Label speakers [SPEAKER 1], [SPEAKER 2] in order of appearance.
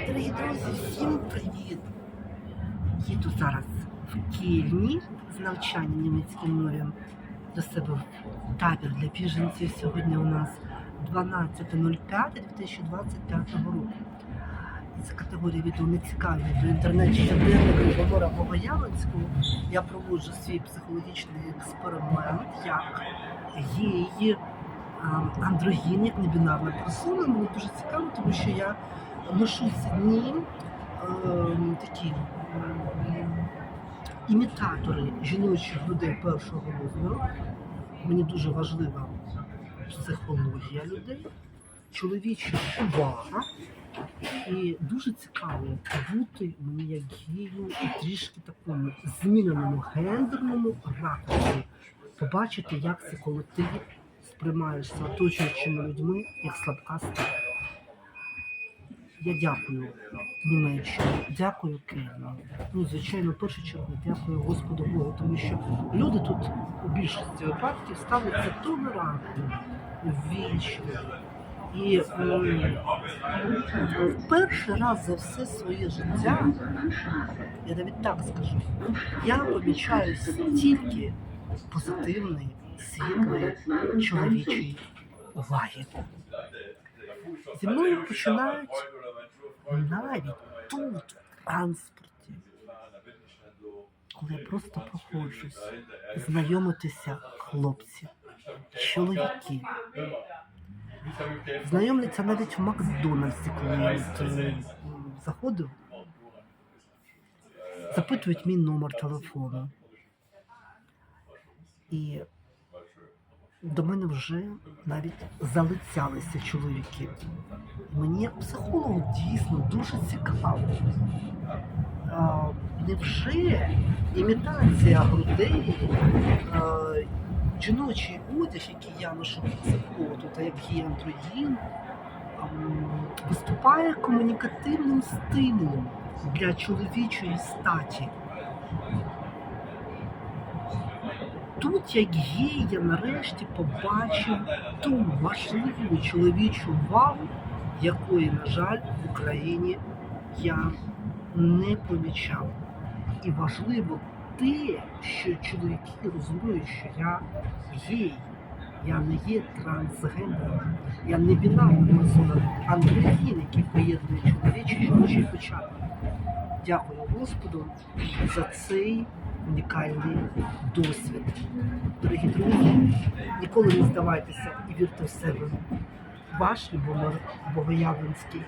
[SPEAKER 1] Дорогі друзі, всім привіт! Їду зараз в Кільні з навчання німецьким мові до себе в табір для біженців. Сьогодні у нас 12.05.2025 року. Це категорія відео не цікаві до інтернет щоденник Володимира Богоявленського. Я проводжу свій психологічний експеримент, як а, андрогін, як небінарна персона. Мені дуже цікаво, тому що я ношу дні ем, такі ем, імітатори жіночих людей першого розміру. Мені дуже важлива психологія людей, чоловіча увага. І дуже цікаво бути мені як гею і трішки такому зміненому гендерному ракурсі, побачити, як це коли ти сприймаєшся оточуючими людьми як слабка стать. Я дякую Німеччині, дякую Києву. Ну, звичайно, в першу чергу дякую Господу Богу, тому що люди тут у більшості випадків ставляться толерантно, вічно. І м, перший раз за все своє життя, я навіть так скажу, я помічаю стільки позитивної, світлої, чоловічої уваги. Зі мною починають навіть тут, в транспорті, коли я просто проходжусь, знайомитися хлопці, чоловіки. Знайомляться навіть в Макдональдсі, коли я е, заходив, запитують мій номер телефону. І до мене вже навіть залицялися чоловіки. Мені як психологу дійсно дуже цікаво. А, невже імітація грудей, жіночий одяг, який я ношу принципово, тут як є андроїн, виступає комунікативним стилем для чоловічої статі? Тут, як гей, я нарешті побачив ту важливу чоловічу увагу, якої, на жаль, в Україні я не помічав. І важливо те, що чоловіки розуміють, що я гей, я не є трансгендером, я не бінарна персона, андрогін, який поєднує чоловічий і жіночий початок. Дякую Господу за цей унікальний досвід. Дорогі друзі, ніколи не здавайтеся і вірте в себе. Ваш Любомир Богоявленський.